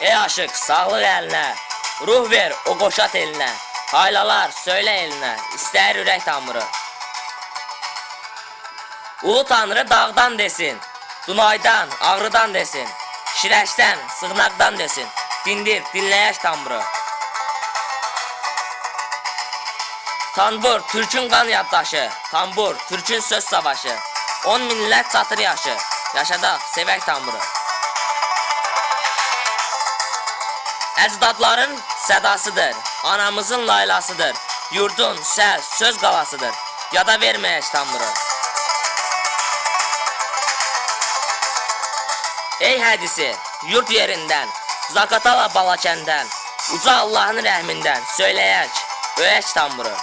Ey aşık sağlık eline, ruh ver o qoşat eline. Haylalar söyle eline, istər ürək tamırı. Ulu Tanrı dağdan desin, Dunaydan, Ağrıdan desin, Şirəşdən, Sığnaqdan desin, dindir, dinləyək tambırı. Tanbur, Türkün qan yaddaşı, Tambur, Türkün söz savaşı, 10 millət çatır yaşı, yaşadaq, sevək tambırı. Əcdadların sədasıdır, anamızın laylasıdır, yurdun səs, söz qalasıdır, yada verməyək tambırı. Ey hədisi, yurt yerindən, Zakatala Balakəndən, uca Allahın rəhmindən söyləyək, öyək tambırı.